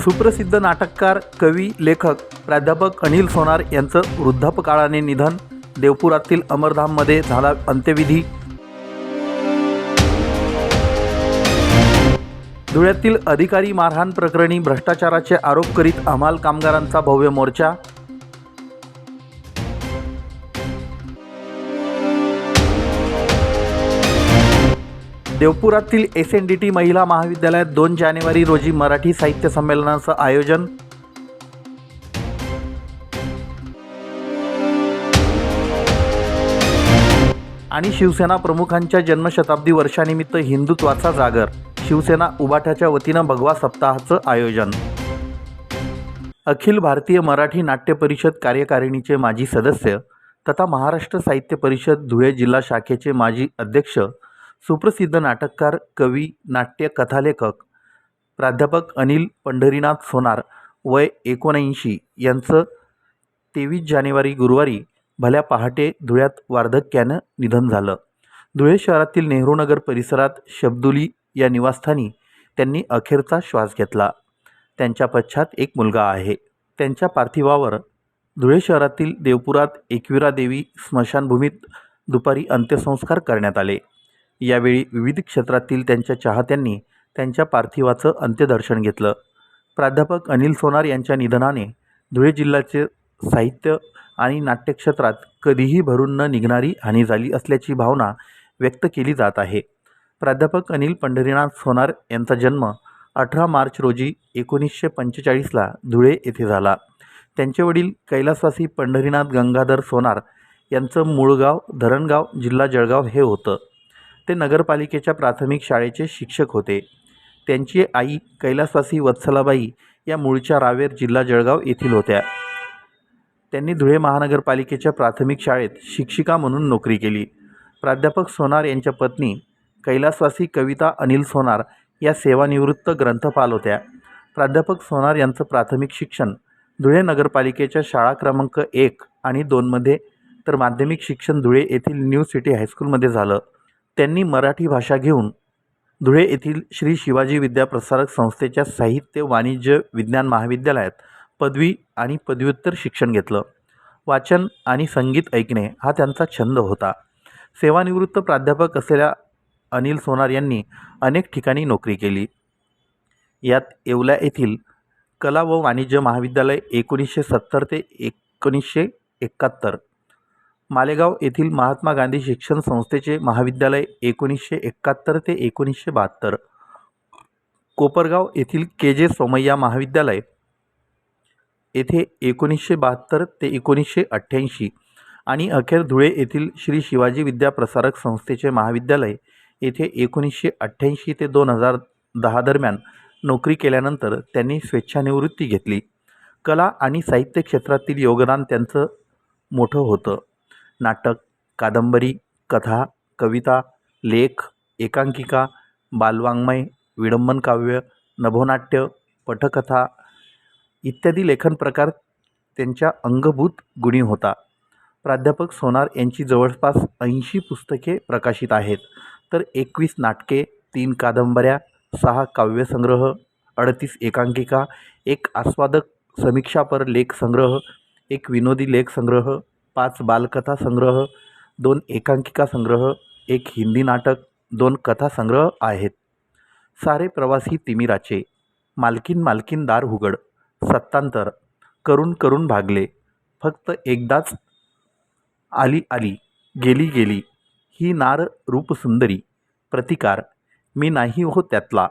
सुप्रसिद्ध नाटककार कवी लेखक प्राध्यापक अनिल सोनार यांचं वृद्धापकाळाने निधन देवपुरातील अमरधाममध्ये झाला अंत्यविधी. धुळ्यातील अधिकारी मारहाण प्रकरणी भ्रष्टाचाराचे आरोप करीत हमाल कामगारांचा भव्य मोर्चा. देवपुरातील एस एन डी टी महिला महाविद्यालयात दोन जानेवारी रोजी मराठी साहित्य संमेलनाचं आयोजन. आणि शिवसेना प्रमुखांच्या जन्मशताब्दी वर्षानिमित्त हिंदुत्वाचा जागर. शिवसेना उबाठाच्या वतीनं भगवा सप्ताहाचं आयोजन. अखिल भारतीय मराठी नाट्य परिषद कार्यकारिणीचे माजी सदस्य तथा महाराष्ट्र साहित्य परिषद धुळे जिल्हा शाखेचे माजी अध्यक्ष सुप्रसिद्ध नाटककार कवी नाट्य कथालेखक प्राध्यापक अनिल पंढरीनाथ सोनार वय एकोणऐंशी यांचं तेवीस जानेवारी गुरुवारी भल्या पहाटे धुळ्यात वार्धक्यानं निधन झालं. धुळे शहरातील नेहरूनगर परिसरात शब्दुली या निवासस्थानी त्यांनी अखेरचा श्वास घेतला. त्यांच्या पश्चात एक मुलगा आहे. त्यांच्या पार्थिवावर धुळे शहरातील देवपुरात एकविरा देवी स्मशानभूमीत दुपारी अंत्यसंस्कार करण्यात आले. यावेळी विविध क्षेत्रातील त्यांच्या चाहत्यांनी त्यांच्या पार्थिवाचं अंत्यदर्शन घेतलं. प्राध्यापक अनिल सोनार यांच्या निधनाने धुळे जिल्ह्याचे साहित्य आणि नाट्यक्षेत्रात कधीही भरून न निघणारी हानी झाली असल्याची भावना व्यक्त केली जात आहे. प्राध्यापक अनिल पंढरीनाथ सोनार यांचा जन्म अठरा मार्च रोजी एकोणीसशे पंचेचाळीसला धुळे येथे झाला. त्यांचे वडील कैलासवासी पंढरीनाथ गंगाधर सोनार यांचं मूळ गाव धरणगाव जिल्हा जळगाव हे होतं. ते नगरपालिकेच्या प्राथमिक शाळेचे शिक्षक होते. त्यांची आई कैलासवासी वत्सलाबाई या मूळच्या रावेर जिल्हा जळगाव येथील होत्या. त्यांनी धुळे महानगरपालिकेच्या प्राथमिक शाळेत शिक्षिका म्हणून नोकरी केली. प्राध्यापक सोनार यांच्या पत्नी कैलासवासी कविता अनिल सोनार या सेवानिवृत्त ग्रंथपाल होत्या. प्राध्यापक सोनार यांचं प्राथमिक शिक्षण धुळे नगरपालिकेच्या शाळा क्रमांक एक आणि दोनमध्ये तर माध्यमिक शिक्षण धुळे येथील न्यू सिटी हायस्कूलमध्ये झालं. त्यांनी मराठी भाषा घेऊन धुळे येथील श्री शिवाजी विद्याप्रसारक संस्थेच्या साहित्य वाणिज्य विज्ञान महाविद्यालयात पदवी आणि पदव्युत्तर शिक्षण घेतलं. वाचन आणि संगीत ऐकणे हा त्यांचा छंद होता. सेवानिवृत्त प्राध्यापक असलेल्या अनिल सोनार यांनी अनेक ठिकाणी नोकरी केली. यात येवला येथील कला व वाणिज्य महाविद्यालय एकोणीसशे सत्तर ते एकोणीसशे एकाहत्तर मालेगाव येथील महात्मा गांधी शिक्षण संस्थेचे महाविद्यालय एकोणीसशे एकाहत्तर ते एकोणीसशे बहात्तर. कोपरगाव येथील के जे सोमय्या महाविद्यालय येथे एकोणीसशे बहात्तर ते एकोणीसशे अठ्ठ्याऐंशी आणि अखेर धुळे येथील श्री शिवाजी विद्याप्रसारक संस्थेचे महाविद्यालय येथे एकोणीसशे अठ्ठ्याऐंशी ते दोन हजार दहा दरम्यान नोकरी केल्यानंतर त्यांनी स्वेच्छानिवृत्ती घेतली. कला आणि साहित्य क्षेत्रातील योगदान त्यांचं मोठं होतं. नाटक कादंबरी कथा कविता लेख एकांकिका बालवाङ्मय विडंबन काव्य नभोनाट्य पटकथा इत्यादी लेखन प्रकार त्यांच्या अंगभूत गुणी होता. प्राध्यापक सोनार यांची जवळपास ऐंशी पुस्तके प्रकाशित आहेत. तर एकवीस नाटके तीन कादंबऱ्या सहा काव्यसंग्रह अडतीस एकांकिका एक आस्वादक समीक्षापर लेख संग्रह एक विनोदी लेख संग्रह पाच बालकथा संग्रह दोन एकांकिका संग्रह एक हिंदी नाटक दोन कथासंग्रह आहेत. सारे प्रवासी तिमिराचे मालकीन मालकीन दार उघड सत्तांतर करून करून भागले फक्त एकदाच आली आली गेली गेली ही नार रूपसुंदरी प्रतिकार मी नाही हो त्यातला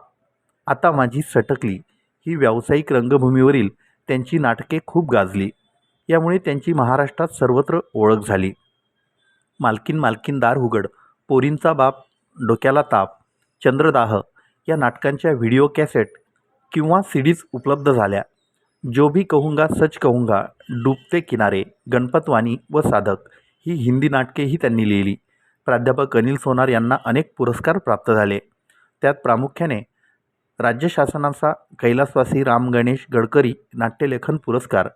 आता माझी सटकली ही व्यावसायिक रंगभूमीवरील त्यांची नाटके खूप गाजली. यामुळे त्यांची महाराष्ट्रात सर्वत्र ओळख झाली. मालकीन मालकीनदार हुगड पोरींचा बाप डोक्याला ताप चंद्रदाह या नाटकांच्या व्हिडिओ कॅसेट किंवा सी डीज उपलब्ध झाल्या. जो भी कहूंगा सच कहूंगा डुबते किनारे गणपतवाणी व साधक ही हिंदी नाटकेही त्यांनी लिहिली. प्राध्यापक अनिल सोनार यांना अनेक पुरस्कार प्राप्त झाले. त्यात प्रामुख्याने राज्य शासनाचा कैलासवासी राम गणेश गडकरी नाट्यलेखन पुरस्कार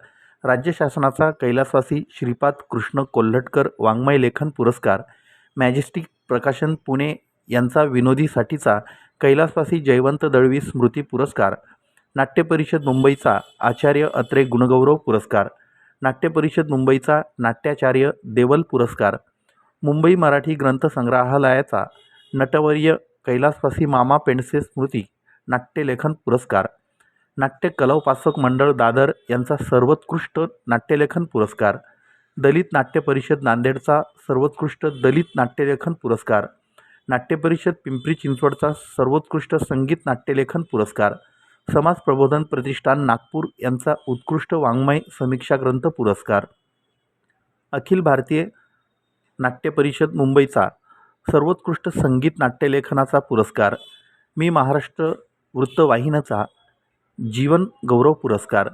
राज्य शासनाचा कैलासवासी श्रीपाद कृष्ण कोल्हटकर वाङ्मय लेखन पुरस्कार मॅजेस्टिक प्रकाशन पुणे यांचा विनोदीसाठीचा कैलासवासी जयवंत दळवी स्मृती पुरस्कार नाट्य परिषद मुंबईचा आचार्य अत्रे गुणगौरव पुरस्कार नाट्य परिषद मुंबईचा नाट्याचार्य देवल पुरस्कार मुंबई मराठी ग्रंथसंग्रहालयाचा नटवर्य कैलासवासी मामा पेंडसे स्मृती नाट्यलेखन पुरस्कार नाट्य कलौपासक मंडळ दादर यांचा सर्वोत्कृष्ट नाट्यलेखन पुरस्कार. दलित नाट्य परिषद नांदेडचा सर्वोत्कृष्ट दलित नाट्यलेखन पुरस्कार. नाट्य परिषद पिंपरी चिंचवडचा सर्वोत्कृष्ट संगीत नाट्यलेखन पुरस्कार. समाज प्रबोधन प्रतिष्ठान नागपूर यांचा उत्कृष्ट वाङ्मय समीक्षा ग्रंथ पुरस्कार. अखिल भारतीय नाट्य परिषद मुंबईचा सर्वोत्कृष्ट संगीत नाट्यलेखनाचा पुरस्कार. मी महाराष्ट्र वृत्तवाहिनीचा जीवन गौरव पुरस्कार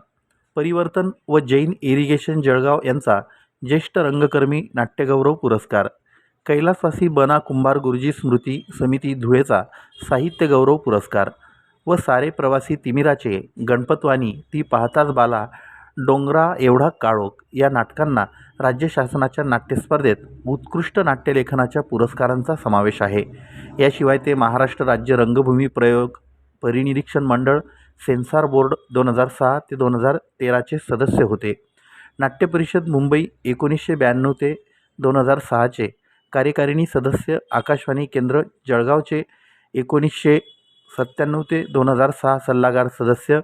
परिवर्तन व जैन इरिगेशन जळगाव यांचा ज्येष्ठ रंगकर्मी नाट्यगौरव पुरस्कार कैलासवासी बना कुंभार गुरुजी स्मृती समिती धुळेचा साहित्य गौरव पुरस्कार व सारे प्रवासी तिमिराचे गणपतवाणी ती पाहताच बाला डोंगरा एवढा काळोख या नाटकांना राज्य शासनाच्या नाट्यस्पर्धेत उत्कृष्ट नाट्यलेखनाच्या पुरस्कारांचा समावेश आहे. याशिवाय ते महाराष्ट्र राज्य रंगभूमी प्रयोग परिनिरीक्षण मंडळ सेन्सॉर बोर्ड दोन हजार सहा ते दोन हजार तेराचे सदस्य होते. नाट्य परिषद मुंबई एकोणीसशे ब्याण्णव ते दोन हजार सहाचे कार्यकारिणी सदस्य आकाशवाणी केंद्र जळगावचे एकोणीसशे सत्त्याण्णव ते दोन हजार सहा सल्लागार सदस्य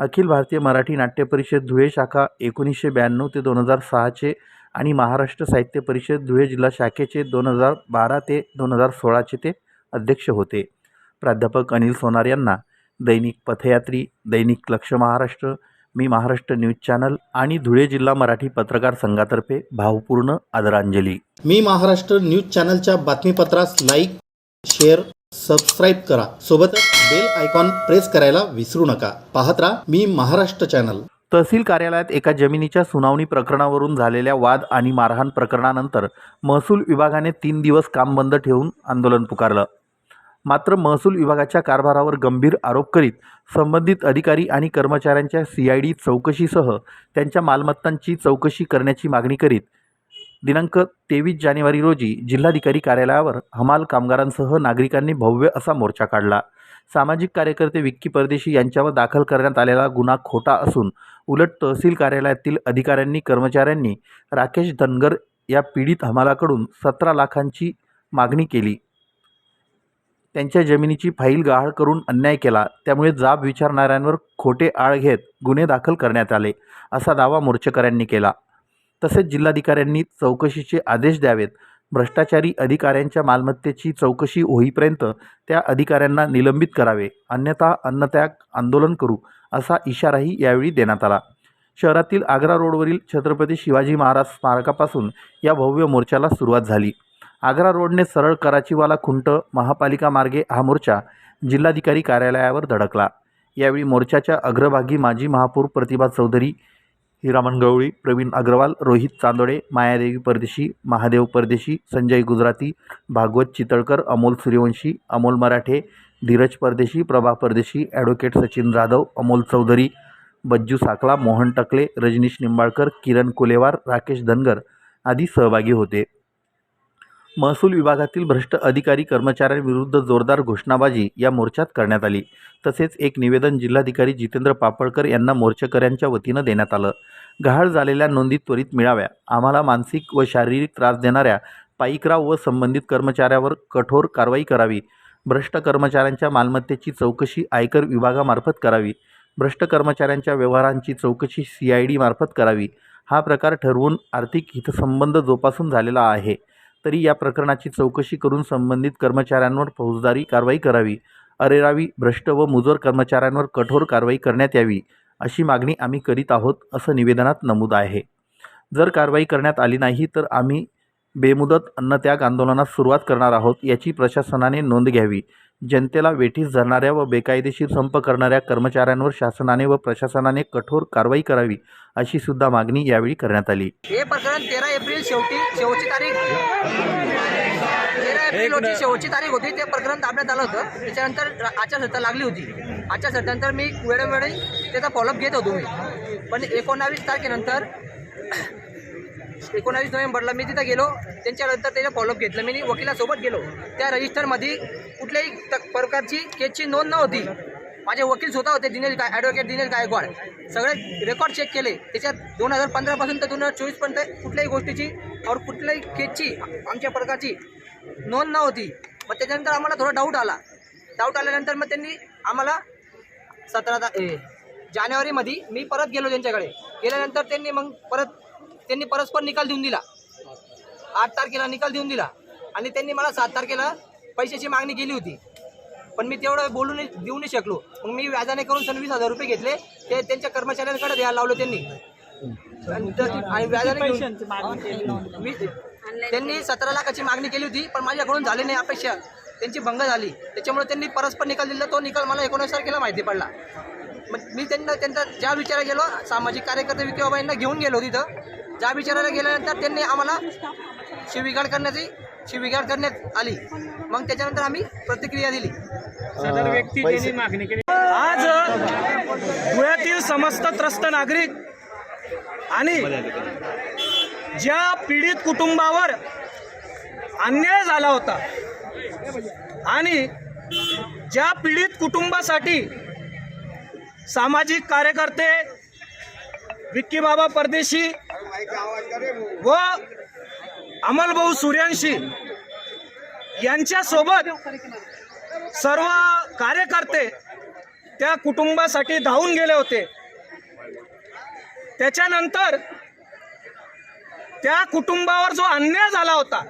अखिल भारतीय मराठी नाट्य परिषद धुळे शाखा एकोणीसशे ब्याण्णव ते दोन हजार सहाचे आणि महाराष्ट्र साहित्य परिषद धुळे जिल्हा शाखेचे दोन हजार बारा ते दोन हजार सोळाचे ते अध्यक्ष होते. प्राध्यापक अनिल सोनार यांना दैनिक पथयात्री दैनिक लक्ष महाराष्ट्र मी महाराष्ट्र न्यूज चॅनल आणि धुळे जिल्हा मराठी पत्रकार संघातर्फे भावपूर्ण आदरांजली. मी महाराष्ट्र न्यूज चॅनलच्या बातमीपत्रास लाईक शेअर सबस्क्राईब करा. सोबतच बेल आयकॉन प्रेस करायला विसरू नका. पाहत राहा मी महाराष्ट्र चॅनल. तहसील कार्यालयात एका जमिनीच्या सुनावणी प्रकरणावरून झालेल्या वाद आणि मारहाण प्रकरणानंतर महसूल विभागाने तीन दिवस काम बंद ठेवून आंदोलन पुकारलं. मात्र महसूल विभागाच्या कारभारावर गंभीर आरोप करीत संबंधित अधिकारी आणि कर्मचाऱ्यांच्या सी आय डी चौकशीसह त्यांच्या मालमत्तांची चौकशी करण्याची मागणी करीत दिनांक तेवीस जानेवारी रोजी जिल्हाधिकारी कार्यालयावर हमाल कामगारांसह नागरिकांनी भव्य असा मोर्चा काढला. सामाजिक कार्यकर्ते विक्की परदेशी यांच्यावर दाखल करण्यात आलेला गुन्हा खोटा असून उलट तहसील कार्यालयातील अधिकाऱ्यांनी कर्मचाऱ्यांनी राकेश धनगर या पीडित हमालाकडून सतरा लाखांची मागणी केली. त्यांच्या जमिनीची फाईल गहाळ करून अन्याय केला. त्यामुळे जाब विचारणाऱ्यांवर खोटे आळ घेत गुन्हे दाखल करण्यात आले असा दावा मोर्चेकऱ्यांनी केला. तसेच जिल्हाधिकाऱ्यांनी चौकशीचे आदेश द्यावेत. भ्रष्टाचारी अधिकाऱ्यांच्या मालमत्तेची चौकशी होईपर्यंत त्या अधिकाऱ्यांना निलंबित करावे. अन्यथा अन्नत्याग आंदोलन करू असा इशाराही यावेळी देण्यात आला. शहरातील आग्रा रोडवरील छत्रपती शिवाजी महाराज स्मारकापासून या भव्य मोर्चाला सुरुवात झाली. आग्रा रोडने सरळ कराचीवाला खुंट महापालिका मार्गे हा मोर्चा जिल्हाधिकारी कार्यालयावर धडकला. यावेळी मोर्चाच्या अग्रभागी माजी महापौर प्रतिभा चौधरी हिरामन गवळी प्रवीण अग्रवाल रोहित चांदोडे मायादेवी परदेशी महादेव परदेशी संजय गुजराती भागवत चितळकर अमोल सूर्यवंशी अमोल मराठे धीरज परदेशी प्रभा परदेशी ॲडव्होकेट सचिन जाधव अमोल चौधरी बज्जू साकला मोहन टकले रजनीश निंबाळकर किरण कुलेवार राकेश धनगर आदी सहभागी होते. महसूल विभागातील भ्रष्ट अधिकारी कर्मचाऱ्यांविरुद्ध जोरदार घोषणाबाजी या मोर्चात करण्यात आली. तसेच एक निवेदन जिल्हाधिकारी जितेंद्र पापळकर यांना मोर्चेकऱ्यांच्या वतीनं देण्यात आलं. गहाळ झालेल्या नोंदी त्वरित मिळाव्या. आम्हाला मानसिक व शारीरिक त्रास देणाऱ्या पाईकराव व संबंधित कर्मचाऱ्यावर कठोर कारवाई करावी. भ्रष्ट कर्मचाऱ्यांच्या मालमत्तेची चौकशी आयकर विभागामार्फत करावी. भ्रष्ट कर्मचाऱ्यांच्या व्यवहारांची चौकशी सी आय डी मार्फत करावी. हा प्रकार ठरवून आर्थिक हितसंबंध जोपासून झालेला आहे. तरी या प्रकरणाची चौकशी करून संबंधित कर्मचाऱ्यांवर फौजदारी कारवाई करावी. अरेरावी भ्रष्ट व मुजोर कर्मचाऱ्यांवर कठोर कारवाई करण्यात यावी अशी मागणी आम्ही करीत आहोत असं निवेदनात नमूद आहे. जर कारवाई करण्यात आली नाही तर आम्ही बेमुदत अन्नत्याग आंदोलनास सुरुवात करणार आहोत याची प्रशासनाने नोंद घ्यावी. जनतेला वेठीस धरणाऱ्या व बेकायदेशीर संप करणाऱ्या कर्मचाऱ्यांवर शासनाने व प्रशासनाने कठोर कारवाई करावी अशी सुद्धा मागणी यावेळी करण्यात आली. हे प्रकरण तेरा एप्रिल शेवटी शेवटची तारीख. तेरा एप्रिल रोजी शेवटची तारीख होती ते प्रकरण दाबण्यात आलं होतं. त्याच्यानंतर आचारसंहिता लागली होती. आचारसंहितेनंतर मी वेळोवेळी त्याचा फॉलोअप घेत होतो मी. पण एकोणावीस तारखेनंतर एकोणावीस नोव्हेंबरला मी तिथं गेलो. त्यांच्यानंतर त्याचा फॉलोअप घेतलं. मी वकिलासोबत गेलो. त्या रजिस्टरमध्ये कुठल्याही तक प्रकारची केसची नोंद नव्हती. माझे वकील स्वतः होते दिनेश गाय ॲडव्होकेट दिनेश गायकवाड. सगळे रेकॉर्ड चेक केले. त्याच्यात दोन हजार पंधरापासून तर दोन हजार चोवीसपर्यंत कुठल्याही गोष्टीची और कुठल्याही केसची आमच्या प्रकारची नोंद नव्हती. मग त्याच्यानंतर आम्हाला थोडा डाऊट आला. डाऊट आल्यानंतर मग त्यांनी आम्हाला सतरा ए जानेवारीमध्ये मी परत गेलो त्यांच्याकडे. गेल्यानंतर त्यांनी मग परत त्यांनी परस्पर निकाल देऊन दिला. आठ तारखेला निकाल देऊन दिला. आणि त्यांनी मला सात तारखेला पैशाची मागणी केली होती. पण मी तेवढं बोलू नाही देऊ नाही शकलो. मग मी व्याजाने करून सव्वीस हजार रुपये घेतले. ते त्यांच्या कर्मचाऱ्यांकडे द्यायला लावलं त्यांनी. आणि व्याजाने घेऊन त्यांनी सतरा लाखाची मागणी केली होती पण माझ्याकडून झाली नाही अपेक्षा. त्यांची भंग झाली. त्याच्यामुळे त्यांनी परस्पर निकाल दिला. तो निकाल मला एकोणीस तारखेला माहिती पडला. मग मी त्यांना त्यांचा ज्या विचारायला गेलो सामाजिक कार्यकर्ते विकी बाबांना घेऊन गेलो तिथं. ज्या विचारायला गेल्यानंतर त्यांनी आम्हाला शिविगाळ करण्याची शिविगाळ करण्यात आली. मग त्याच्यानंतर आम्ही प्रतिक्रिया दिली. सदर व्यक्ती त्यांनी मागणी केली. आज धुळ्यातील समस्त त्रस्त नागरिक आणि ज्या पीडित कुटुंबावर अन्याय झाला होता आणि ज्या पीडित कुटुंबासाठी सामाजिक कार्यकर्ते विक्की बाबा परदेशी? व अमलभाऊ सूर्यांशी. यांच्यासोबत सर्व कार्यकर्ते त्या कुटुंबासाठी धावून गेले होते. त्याच्यानंतर त्या कुटुंबावर जो अन्याय झाला होता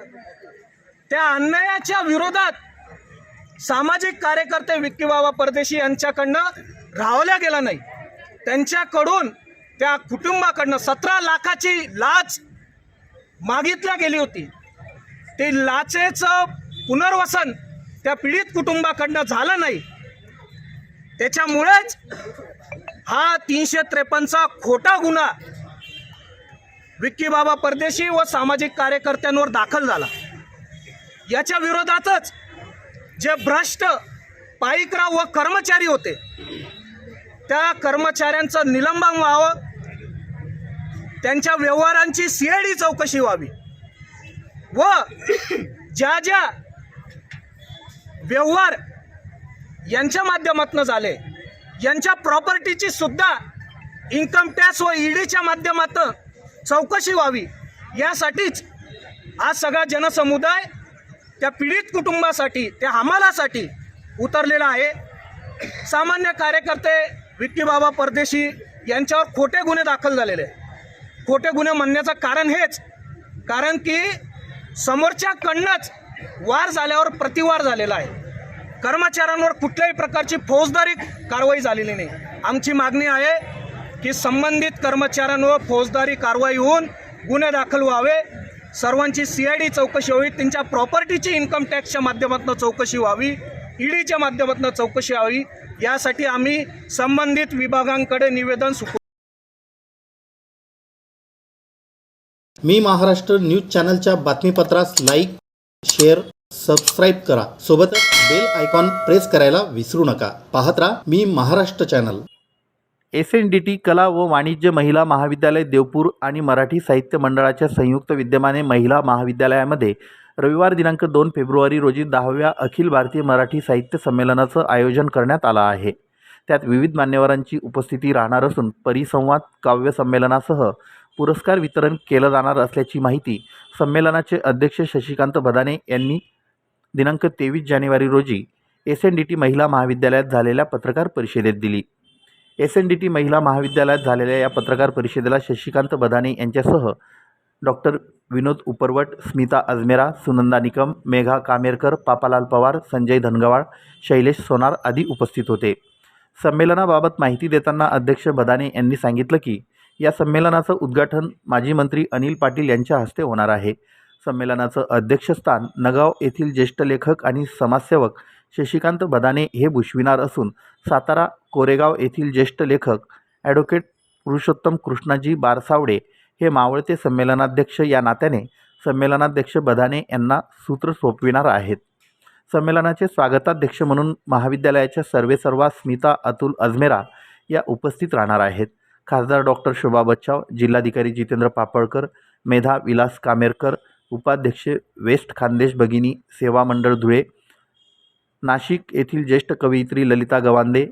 त्या अन्यायाच्या विरोधात सामाजिक कार्यकर्ते विक्की बाबा परदेशी यांच्याकडनं राहवल्या गेला नाही. त्यांच्याकडून त्या कुटुंबाकडनं सतरा लाखाची लाच मागितल्या गेली होती. ते लाचेचं पुनर्वसन त्या पीडित कुटुंबाकडनं झालं नाही. त्याच्यामुळेच हा तीनशे त्रेपन्नचा खोटा गुन्हा विक्की बाबा परदेशी व सामाजिक कार्यकर्त्यांवर दाखल झाला. याच्या विरोधातच जे भ्रष्ट पाईकराव व कर्मचारी होते त्या कर्मचाऱ्यांचं निलंबन व्हावं त्यांच्या व्यवहारांची सीआयडी चौकशी व्हावी. व ज्या ज्या व्यवहार यांच्या माध्यमातून झाले यांच्या प्रॉपर्टीची सुद्धा इन्कम टॅक्स व ईडीच्या माध्यमातून चौकशी व्हावी यासाठीच आज सगळा जनसमुदाय त्या पीडित कुटुंबासाठी त्या हमालासाठी उतरलेला आहे. सामान्य कार्यकर्ते विक्कीबाबा परदेशी यांच्यावर खोटे गुन्हे दाखल झालेले. खोटे गुन्हे म्हणण्याचं कारण हेच. कारण की समोरच्याकडनंच वार झाल्यावर प्रतिवार झालेला आहे. कर्मचाऱ्यांवर कुठल्याही प्रकारची फौजदारी कारवाई झालेली नाही. आमची मागणी आहे की संबंधित कर्मचाऱ्यांवर फौजदारी कारवाई होऊन गुन्हे दाखल व्हावे. सर्वांची सी आय डी चौकशी व्हावी त्यांच्या प्रॉपर्टीची इन्कम टॅक्सच्या माध्यमातून चौकशी व्हावी. ईडीच्या माध्यमातून चौकशी व्हावी. यासाठी आम्ही संबंधित विभागांकडे निवेदन सुपो मी महाराष्ट्र न्यूज चॅनलच्या बातमीपत्रास लाईक शेअर सबस्क्राईब करा. सोबतच बेल आयकॉन प्रेस करायला विसरू नका. पाहत राहा मी Maharashtra channel. S N D T कला व वाणिज्य महिला महाविद्यालय देवपूर आणि मराठी साहित्य मंडळाच्या संयुक्त विद्यमाने महिला महाविद्यालयामध्ये रविवार दिनांक दोन फेब्रुवारी रोजी दहाव्या अखिल भारतीय मराठी साहित्य संमेलनाचं आयोजन करण्यात आलं आहे. त्यात विविध मान्यवरांची उपस्थिती राहणार असून परिसंवाद काव्य संमेलनासह पुरस्कार वितरण केलं जाणार असल्याची माहिती संमेलनाचे अध्यक्ष शशिकांत भदाने यांनी दिनांक तेवीस जानेवारी रोजी एस एन डी टी महिला महाविद्यालयात झालेल्या पत्रकार परिषदेत दिली. एस एन डी टी महिला महाविद्यालयात झालेल्या या पत्रकार परिषदेला शशिकांत बदाने यांच्यासह डॉक्टर विनोद उपरवट स्मिता अजमेरा सुनंदा निकम मेघा कामेरकर पापालाल पवार संजय धनगवाळ शैलेश सोनार आदी उपस्थित होते. संमेलनाबाबत माहिती देताना अध्यक्ष बदाने यांनी सांगितलं की या संमेलनाचं उद्घाटन माजी मंत्री अनिल पाटील यांच्या हस्ते होणार आहे. संमेलनाचं अध्यक्षस्थान नगाव येथील ज्येष्ठ लेखक आणि समाजसेवक शशिकांत बदाने हे भूषविणार असून सातारा कोरेगाव येथील ज्येष्ठ लेखक ॲडव्होकेट पुरुषोत्तम कृष्णाजी बारसावडे हे मावळते संमेलनाध्यक्ष या नात्याने संमेलनाध्यक्ष बदाने यांना सूत्र सोपविणार आहेत. संमेलनाचे स्वागताध्यक्ष म्हणून महाविद्यालयाच्या सर्वेसर्वा स्मिता अतुल अजमेरा या उपस्थित राहणार आहेत. खासदार डॉक्टर शोभा बच्चाव जिल्हाधिकारी जितेंद्र पापळकर मेधा विलास कामेरकर उपाध्यक्ष वेस्ट खानदेश भगिनी सेवा मंडळ धुळे नाशिक येथील ज्येष्ठ कवयित्री ललिता गवांदे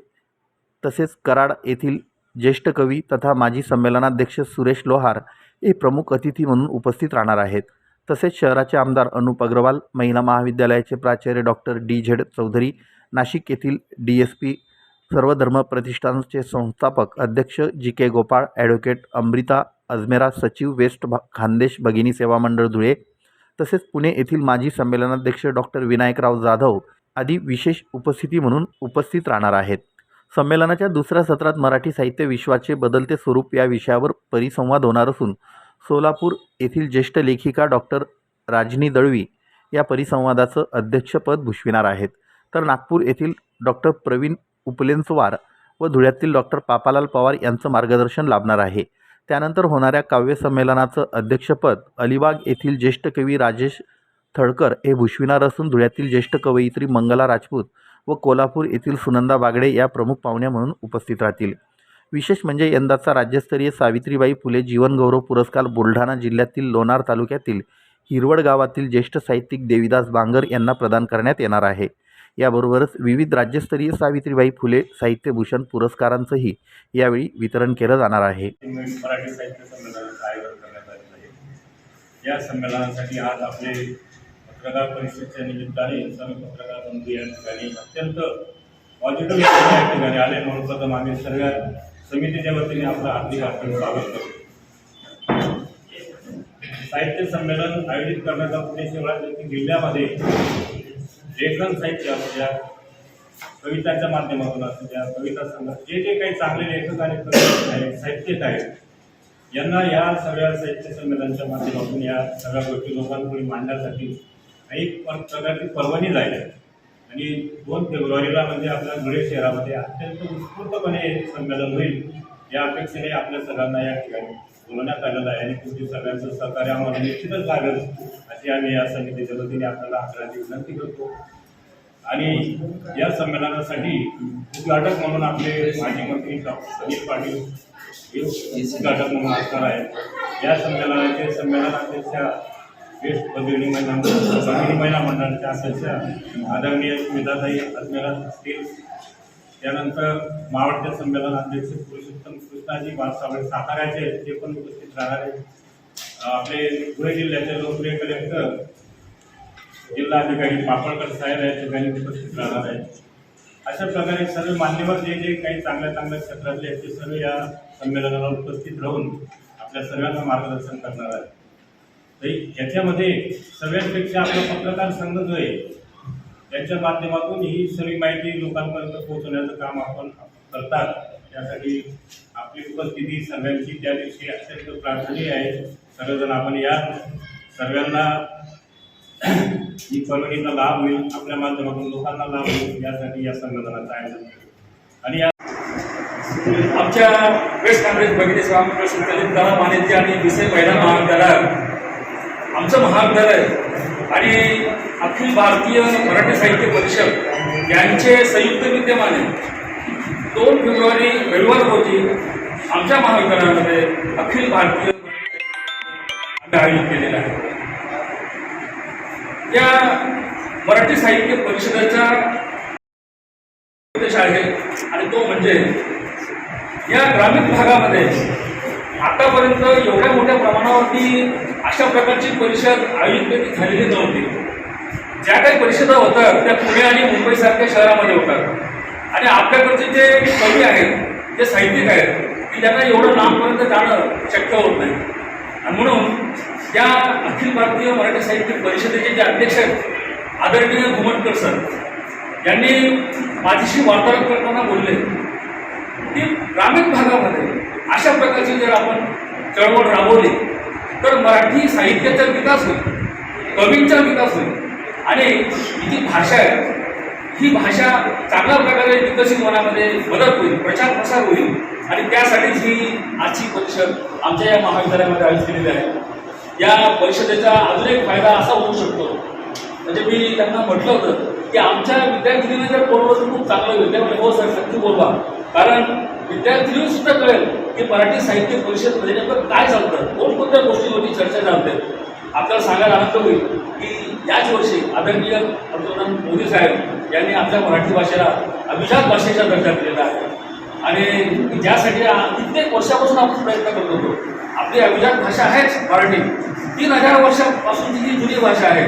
तसेच कराड येथील ज्येष्ठ कवी तथा माजी संमेलनाध्यक्ष सुरेश लोहार हे प्रमुख अतिथी म्हणून उपस्थित राहणार आहेत. तसेच शहराचे आमदार अनुप अग्रवाल महिला महाविद्यालयाचे प्राचार्य doctor D Z Chaudhari Nashik येथील डी एस पी सर्वधर्म प्रतिष्ठानचे संस्थापक अध्यक्ष G K Gopal advocate Amruta Ajmera सचिव वेस्ट भा खानदेश भगिनी सेवा मंडळ धुळे तसेच पुणे येथील माजी संमेलनाध्यक्ष डॉक्टर विनायकराव जाधव आदी विशेष उपस्थिती म्हणून उपस्थित राहणार आहेत. संमेलनाच्या दुसऱ्या सत्रात मराठी साहित्य विश्वाचे बदलते स्वरूप या विषयावर परिसंवाद होणार असून सोलापूर येथील ज्येष्ठ लेखिका डॉक्टर राजनी दळवी या परिसंवादाचं अध्यक्षपद भूषविणार आहेत. तर नागपूर येथील डॉक्टर प्रवीण उपलेंसवार व धुळ्यातील डॉक्टर पापालाल पवार यांचं मार्गदर्शन लाभणार आहे. त्यानंतर होणाऱ्या काव्य संमेलनाचं अध्यक्षपद अलिबाग येथील ज्येष्ठ कवी राजेश थळकर हे भूषविणार असून धुळ्यातील ज्येष्ठ कवयित्री मंगला राजपूत व कोल्हापूर येथील सुनंदा बागडे या प्रमुख पाहुण्या म्हणून उपस्थित राहतील. विशेष म्हणजे यंदाचा राज्यस्तरीय सावित्रीबाई फुले जीवनगौरव पुरस्कार बुलढाणा जिल्ह्यातील लोणार तालुक्यातील हिरवड गावातील ज्येष्ठ साहित्यिक देविदास बांगर यांना प्रदान करण्यात येणार आहे. याबरोबरच विविध राज्यस्तरीय सावित्रीबाई फुले साहित्यभूषण पुरस्कारांचंही यावेळी वितरण केलं जाणार आहे. या संमेलनासाठी आज आपले पत्रकार परिषदेच्या निमित्ताने सर्व पत्रकार बंधू या ठिकाणी अत्यंत पॉझिटिव्ह या ठिकाणी आले. म्हणून प्रथम आम्ही सर्व समितीच्या वतीने आपलं हार्दिक हार्दिक स्वागत करतो. साहित्य संमेलन आयोजित करण्याचा उद्देश एवढा की जिल्ह्यामध्ये लेखन साहित्य असू द्या कविताच्या माध्यमातून असू द्या कविता संग्रह जे जे काही चांगले लेखक आणि कवी आहेत साहित्यिक आहेत यांना या सगळ्या साहित्य संमेलनाच्या माध्यमातून या सगळ्या गोष्टी लोकांपुढे मांडण्यासाठी एक प्रकारची पर्वणी जाईल आणि दोन फेब्रुवारीला म्हणजे आपल्या धुळे शहरामध्ये अत्यंत उत्स्फूर्तपणे संमेलन होईल. या अपेक्षेने आपल्या सगळ्यांना या ठिकाणी बोलवण्यात आलेलं आहे आणि तुमची सगळ्यांचं सहकार्य आम्हाला निश्चितच लागेल अशी आम्ही या समितीच्या वतीने आपल्याला आग्रहाची विनंती करतो. आणि या संमेलनासाठी उद्घाटक म्हणून आपले माजी मंत्री डॉक्टर समीर पाटील हे उद्घाटक म्हणून असणार आहेत. या संमेलनाचे संमेलनाध्यक्षा ज्येष्ठ भगिनी महिला भगिनी महिला मंडळाच्या अध्यक्षा आदरणीय स्मिताताई अजमेरा असतील. त्यानंतर मावळते संमेलन अध्यक्ष पुरुषोत्तम कृष्णाजी वासावळे साताऱ्याचे ते पण उपस्थित राहणार आपले धुळे जिल्ह्याचे लोकप्रिय कलेक्टर जिल्हाधिकारी पापळकर साहेब या ठिकाणी उपस्थित राहणार आहेत. अशा प्रकारे सर्व मान्यवर जे जे काही चांगल्या चांगल्या क्षेत्रातले आहेत ते सर्व या संमेलनाला उपस्थित राहून आपल्या सर्वांना मार्गदर्शन करणार आहेत. याच्यामध्ये सगळ्यांपेक्षा आपला पत्रकार संघ जो आहे त्याच्या माध्यमातून ही सगळी माहिती लोकांपर्यंत पोहोचवण्याचं काम आपण करतात. त्यासाठी आपली उपस्थिती सगळ्यांची त्या दिवशी अत्यंत प्रार्थनीय आहे. सर्वजण आपण या सर्वांना ही परवानगीचा लाभ होईल आपल्या माध्यमातून लोकांना लाभ होईल यासाठी या संमेलनाचं आयोजन आणि या आमच्या वेस्ट काँग्रेस भगिनी स्वामी संचालित कला वाणिज्य आणि विषय महिला महाविद्यालयात आमचं महाविद्यालय आणि अखिल भारतीय मराठी साहित्य परिषद यांचे संयुक्त विद्यमाने दोन फेब्रुवारी रविवार रोजी आमच्या महाविद्यालयामध्ये अखिल भारतीय आम्ही आयोजित केलेलं आहे. या मराठी साहित्य परिषदेचा उद्देश आहे आणि तो म्हणजे या ग्रामीण भागामध्ये आतापर्यंत एवढ्या मोठ्या प्रमाणावरती अशा प्रकारची परिषद आयोजित कधी झालेली नव्हती. ज्या काही परिषदा होतात त्या पुणे आणि मुंबईसारख्या शहरामध्ये होतात आणि आपल्याकडचे जे कवी आहेत जे साहित्यिक आहेत की त्यांना एवढं लांबपर्यंत जाणं शक्य होत नाही. आणि म्हणून या अखिल भारतीय मराठी साहित्य परिषदेचे जे अध्यक्ष आहेत आदरणीय घुमटकर सर यांनी माझ्याशी वार्तालाप करताना बोलले की ग्रामीण भागामध्ये अशा प्रकारची जर आपण चळवळ राबवली तर मराठी साहित्याचा विकास होईल कवींचा विकास होईल. आणि ही जी भाषा आहे ही भाषा चांगल्या प्रकारे विकसित होण्यामध्ये मदत होईल प्रचार प्रसार होईल. आणि त्यासाठीच ही आजची परिषद आमच्या या महाविद्यालयामध्ये आयोजित केलेली आहे या परिषदेचा अजून एक फायदा असा होऊ शकतो. म्हणजे मी त्यांना म्हटलं होतं की आमच्या विद्यार्थिनीने जर बोलवलं तर खूप चांगलं होईल त्यामुळे हो सर नक्की बोलवा. कारण विद्यार्थिनी सुद्धा कळेल की मराठी साहित्य परिषदमध्ये नेमकं काय चालतं कोणकोणत्या गोष्टीवरती चर्चा चालते आपल्याला सांगायला आनंद होईल की याच वर्षी आदरणीय पंतप्रधान मोदी साहेब यांनी आपल्या मराठी भाषेला अभिजात भाषेचा दर्जा दिलेला आहे. आणि ज्यासाठी कित्येक वर्षापासून आपण प्रयत्न करत होतो. आपली अभिजात भाषा आहेच मराठी. तीन हजार वर्षापासूनची जी जुनी भाषा आहे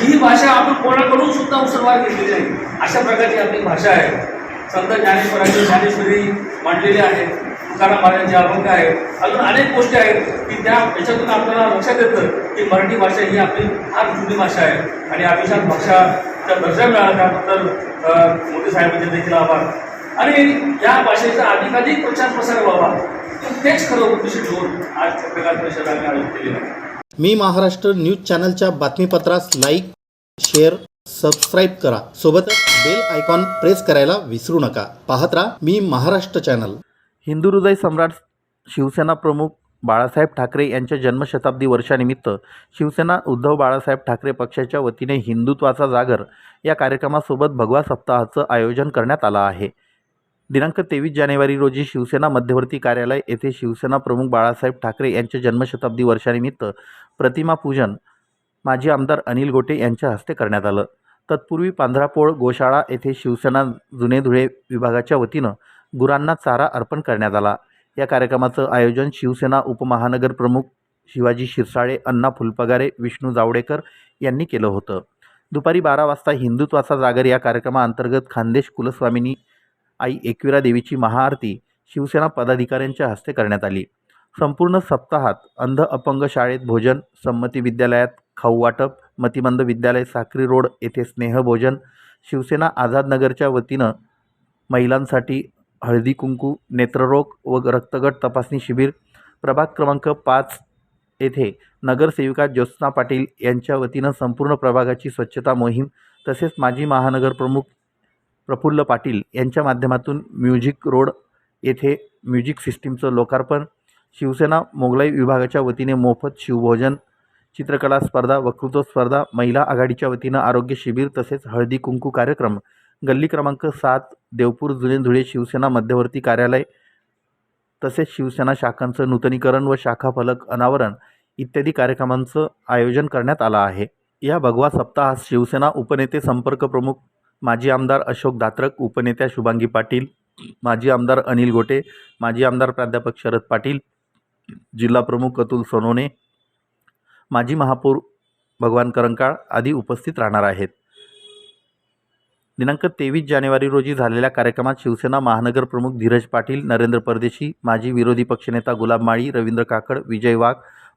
ही भाषा आपण कोणाकडून सुद्धा मुसलमान घेतलेली नाही. अशा प्रकारची आपली भाषा आहे. संत ज्ञानेश्वरांची ज्ञानेश्वरी मांडलेली आहे. तुकाराम महाराजांचे अभंग आहेत. अजून अनेक गोष्टी आहेत की त्या याच्यातून आपल्याला लक्षात येतं की मराठी भाषा ही आपली फार जुनी भाषा आहे. आणि अभिजात भाषाचा दर्जा मिळाला त्याबद्दल मोदी साहेबांचे देखील आभार. आणि या भाषेचा अधिकाधिक प्रचार प्रसार व्हावा. तेच खरं उद्दिष्ट ठेवून आज पत्रकार परिषद आम्ही आयोजित केलेली आहे. मी महाराष्ट्र न्यूज चॅनलच्या बातमीपत्रास लाईक शेअर सबस्क्राईब करा. सोबतच बेल आयकॉन प्रेस करायला विसरू नका. पाहत राहा मी महाराष्ट्र चॅनल हिंदू हृदय सम्राट शिवसेना प्रमुख बाळासाहेब ठाकरे यांच्या जन्मशताब्दी वर्षानिमित्त शिवसेना उद्धव बाळासाहेब ठाकरे पक्षाच्या वतीने हिंदुत्वाचा जागर या कार्यक्रमासोबत भगवा सप्ताहाचं आयोजन करण्यात आलं आहे. दिनांक तेवीस जानेवारी रोजी शिवसेना मध्यवर्ती कार्यालय येथे शिवसेना प्रमुख बाळासाहेब ठाकरे यांच्या जन्मशताब्दी वर्षानिमित्त प्रतिमा पूजन माजी आमदार अनिल गोटे यांच्या हस्ते करण्यात आलं. तत्पूर्वी पांढरापोळ गोशाळा येथे शिवसेना जुने धुळे विभागाच्या वतीनं गुरांना चारा अर्पण करण्यात आला. या कार्यक्रमाचं आयोजन शिवसेना उपमहानगर प्रमुख शिवाजी शिरसाळे अण्णा फुलपगारे विष्णू जावडेकर यांनी केलं होतं. दुपारी बारा वाजता हिंदुत्वाचा जागर या कार्यक्रमाअंतर्गत खानदेश कुलस्वामिनी आई एकविरा देवीची महाआरती शिवसेना पदाधिकाऱ्यांच्या हस्ते करण्यात आली. संपूर्ण सप्ताहात अंध अपंग शाळेत भोजन संमती विद्यालयात खाऊ वाटप मतिमंद विद्यालय साक्री रोड येथे स्नेहभोजन. शिवसेना आझादनगरच्या वतीनं महिलांसाठी हळदी कुंकू नेत्ररोग व रक्तगट तपासणी शिबिर. प्रभाग क्रमांक पाच येथे नगरसेविका ज्योत्स्ना पाटील यांच्या वतीनं संपूर्ण प्रभागाची स्वच्छता मोहीम तसेच माजी महानगर प्रमुख प्रफुल्ल पाटील यांच्या माध्यमातून म्युझिक रोड येथे म्युझिक सिस्टीमचं लोकार्पण. शिवसेना मोगलाई विभागाच्या वतीने मोफत शिवभोजन. चित्रकला स्पर्धा वक्तृत्व स्पर्धा महिला आघाडीच्या वतीनं आरोग्य शिबिर तसेच हळदी कुंकू कार्यक्रम. गल्ली क्रमांक सात देवपूर जुने धुळे शिवसेना मध्यवर्ती कार्यालय तसेच शिवसेना शाखांचं नूतनीकरण व शाखा फलक अनावरण इत्यादी कार्यक्रमांचं आयोजन करण्यात आलं आहे. या भगवा सप्ताहात शिवसेना उपनेते संपर्क प्रमुख माजी आमदार अशोक दात्रक उपनेत्या शुभांगी पाटील माजी आमदार अनिल गोटे माजी आमदार प्राध्यापक शरद पाटील जिल्हा प्रमुख अतुल सोनोने माजी महापौर भगवान करंकाळ आदी उपस्थित राहणार आहेत. दिनांक तेवीस जानेवारी रोजी झालेल्या कार्यक्रमात शिवसेना महानगर प्रमुख धीरज पाटील नरेंद्र परदेशी माजी विरोधी पक्षनेता गुलाब माळी रवींद्र काकड विजय वाघ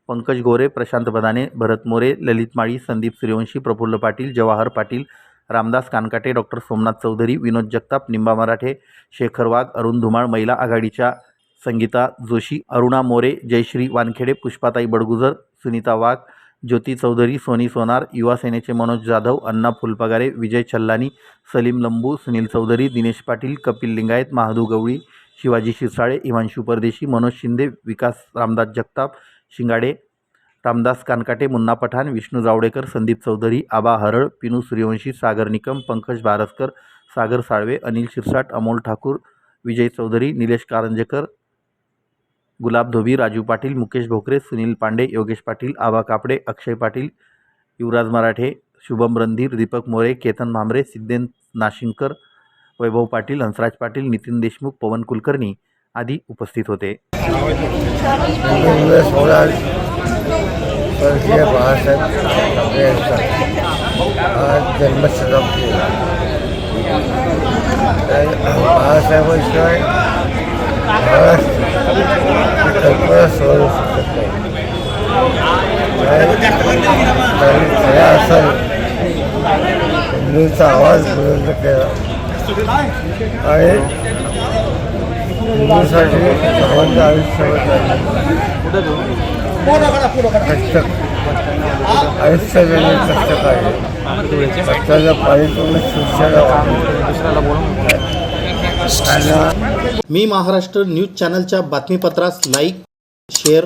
पंकज गोरे प्रशांत बदाने भरत मोरे ललित माळी संदीप सूर्यवंशी प्रफुल्ल पाटील जवाहर पाटील रामदास कानकाटे डॉक्टर सोमनाथ चौधरी विनोद जगताप निंबा मराठे शेखर वाघ अरुण धुमाळ महिला आघाडीच्या संगीता जोशी अरुणा मोरे जयश्री वानखेडे पुष्पाताई बडगुजर सुनीता वाघ ज्योती चौधरी सोनी सोनार युवा सेनेचे मनोज जाधव अण्णा फुलपगारे विजय छल्लानी सलीम लंबू सुनील चौधरी दिनेश पाटील कपिल लिंगायत महादू गवळी शिवाजी शिरसाळे हिमांशू परदेशी मनोज शिंदे विकास रामदास जगताप शिंगाडे रामदास कानकाटे मुन्ना पठाण विष्णू जावडेकर संदीप चौधरी आबा हरळ पिनू सूर्यवंशी सागर निकम पंकज भारस्कर सागर साळवे अनिल शिरसाट अमोल ठाकूर विजय चौधरी निलेश कारंजेकर गुलाब धोबी राजू पाटील मुकेश भोकरे सुनील पांडे योगेश पाटील आबा कापडे अक्षय पाटील युवराज मराठे शुभम रणधीर दीपक मोरे केतन भांबरे सिद्धेन नाशिंगकर वैभव पाटील हंसराज पाटील नितीन देशमुख पवन कुलकर्णी आदी उपस्थित होते. बाळासाहेब जन्मशताब्दी बाळासाहेबांशिवाय महाराष्ट्र ही कल्पना सोडू शकत नाही तर खऱ्या असेल हिंदूंचा आवाज बुलंद केला आणि हिंदूसाठी सर्वांचं आयुष्य कष्ट आयुष्य देणे कष्टक आहे काढले पाणी पारितोषिक शिक्षणाला मी महाराष्ट्र न्यूज चॅनलच्या बातमीपत्रास लाईक शेअर